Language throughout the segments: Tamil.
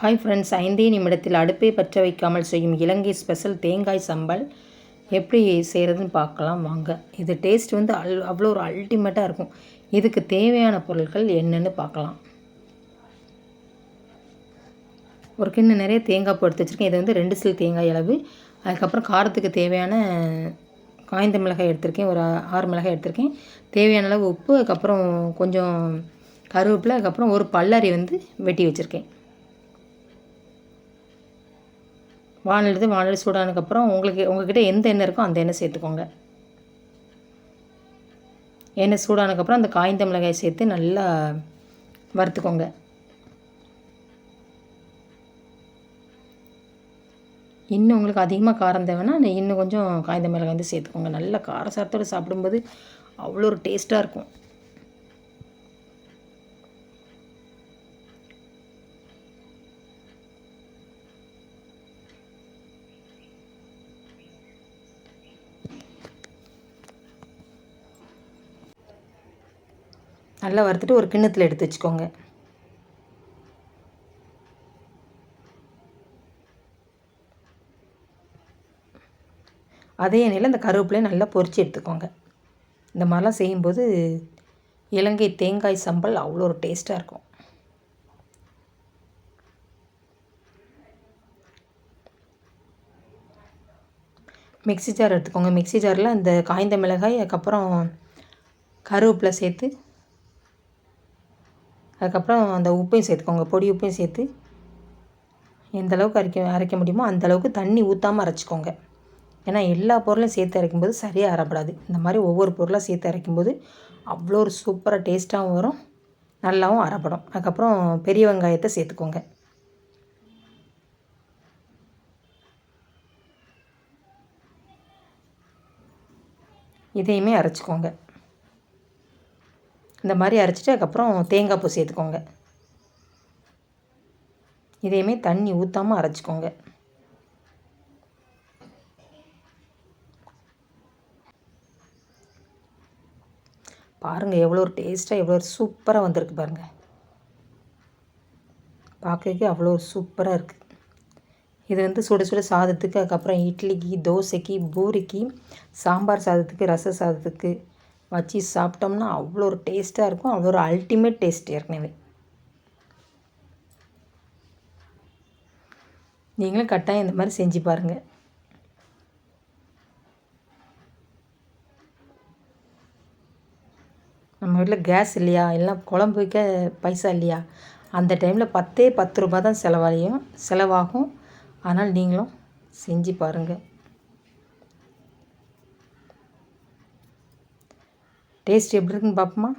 ஹாய் ஃப்ரெண்ட்ஸ் ஐந்தே நிமிடத்தில் அடுப்பை பற்ற வைக்காமல் செய்யும் இலங்கை ஸ்பெஷல் தேங்காய் சம்பல் எப்படி செய்கிறதுன்னு பார்க்கலாம் வாங்க. இது டேஸ்ட் வந்து அல் அவ்வளோ ஒரு அல்டிமேட்டாக இருக்கும். இதுக்கு தேவையான பொருட்கள் என்னென்னு பார்க்கலாம். ஒரு கிண்ண நிறைய தேங்காய் போட்டு வச்சுருக்கேன். இது வந்து ரெண்டு சில் தேங்காய் அளவு. அதுக்கப்புறம் காரத்துக்கு தேவையான காய்ந்த மிளகாய் எடுத்திருக்கேன். ஒரு ஆறு மிளகாய் எடுத்திருக்கேன். தேவையான அளவு உப்பு அதுக்கப்புறம் கொஞ்சம் கருவேப்பிலை அதுக்கப்புறம் ஒரு பல்லரி வந்து வெட்டி வச்சுருக்கேன். வானல் எடுத்து வானல் சூடானதுக்கப்புறம் உங்களுக்கு உங்ககிட்ட எந்த எண்ணெய் இருக்கோ அந்த எண்ணெய் சேர்த்துக்கோங்க. எண்ணெய் சூடானதுக்கப்புறம் அந்த காய்ந்த மிளகாய் சேர்த்து நல்லா வறுத்துக்கோங்க. இன்னும் உங்களுக்கு அதிகமாக காரம் தேவைன்னா இன்னும் கொஞ்சம் காய்ந்த மிளகாய் வந்து சேர்த்துக்கோங்க. நல்லா காரசாரத்தோடு சாப்பிடும்போது அவ்வளோ ஒரு டேஸ்ட்டாக இருக்கும். நல்லா வறுத்துட்டு ஒரு கிண்ணத்தில் எடுத்து வச்சுக்கோங்க. அதே எண்ணெயில் இந்த கருவேப்பிலையும் நல்லா பொறிச்சு எடுத்துக்கோங்க. இந்த மாதிரிலாம் செய்யும்போது இலங்கை தேங்காய் சம்பல் அவ்வளோ ஒரு டேஸ்ட்டாக இருக்கும். மிக்சி ஜார் எடுத்துக்கோங்க. மிக்சி ஜாரில் இந்த காய்ந்த மிளகாய் அதுக்கப்புறம் கருவேப்பிலை சேர்த்து அதுக்கப்புறம் அந்த உப்பையும் சேர்த்துக்கோங்க. பொடி உப்பையும் சேர்த்து எந்த அளவுக்கு அரைக்க அரைக்க முடியுமோ அந்த அளவுக்கு தண்ணி ஊற்றாமல் அரைச்சிக்கோங்க. ஏன்னா எல்லா பொருளையும் சேர்த்து அரைக்கும்போது சரியாக அரைப்படாது. இந்த மாதிரி ஒவ்வொரு பொருளாக சேர்த்து அரைக்கும்போது அவ்வளோ ஒரு சூப்பராக டேஸ்ட்டாகவும் வரும். நல்லாவும் அரைப்படும். அதுக்கப்புறம் பெரிய வெங்காயத்தை சேர்த்துக்கோங்க. இதையுமே அரைச்சிக்கோங்க. இந்த மாதிரி அரைச்சிட்டு அதுக்கப்புறம் தேங்காய் பூ சேர்த்துக்கோங்க. இதையுமே தண்ணி ஊற்றாமல் அரைச்சிக்கோங்க. பாருங்கள் எவ்வளோ ஒரு டேஸ்ட்டாக எவ்வளோ ஒரு சூப்பராக வந்திருக்கு பாருங்கள் பார்க்கறதுக்கு அவ்வளோ ஒரு சூப்பராக இருக்குது இது வந்து சுட சுட சாதத்துக்கு அதுக்கப்புறம் இட்லிக்கு தோசைக்கு பூரிக்கு சாம்பார் சாதத்துக்கு ரச சாதத்துக்கு வச்சு சாப்பிட்டோம்னா அவ்வளோ ஒரு டேஸ்ட்டாக இருக்கும். அவ்வளோ ஒரு அல்டிமேட் டேஸ்ட் ஏற்கனவே. நீங்களும் கட்டாயம் இந்த மாதிரி செஞ்சு பாருங்கள் நம்ம வீட்டில் கேஸ் இல்லையா? எல்லாம் குழம்பு வைக்க பைசா இல்லையா? அந்த டைமில் பத்தே பத்து ரூபா தான் செலவாகும் செலவாகும். ஆனால் நீங்களும் செஞ்சு பாருங்கள் டேஸ்ட் எப்படி இருக்குன்னு பார்ப்போமா?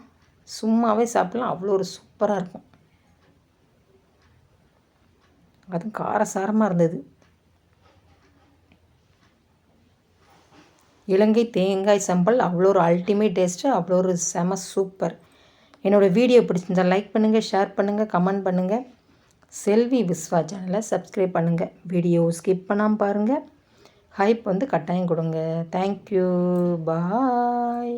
சும்மாவே சாப்பிட்லாம். அவ்வளோ ஒரு சூப்பராக இருக்கும். அதுவும் காரசாரமாக இருந்தது. இலங்கை தேங்காய் சம்பல் அவ்வளோ ஒரு அல்டிமேட் டேஸ்ட்டு அவ்வளோ ஒரு செம சூப்பர் என்னோடய வீடியோ பிடிச்சிருந்தால் லைக் பண்ணுங்கள் ஷேர் பண்ணுங்கள் கமெண்ட் பண்ணுங்கள் செல்வி விஸ்வா சேனலை சப்ஸ்கிரைப் பண்ணுங்கள் வீடியோ ஸ்கிப் பண்ணாமல் பாருங்கள் ஹைப் வந்து கட்டாயம் கொடுங்க. Thank you bye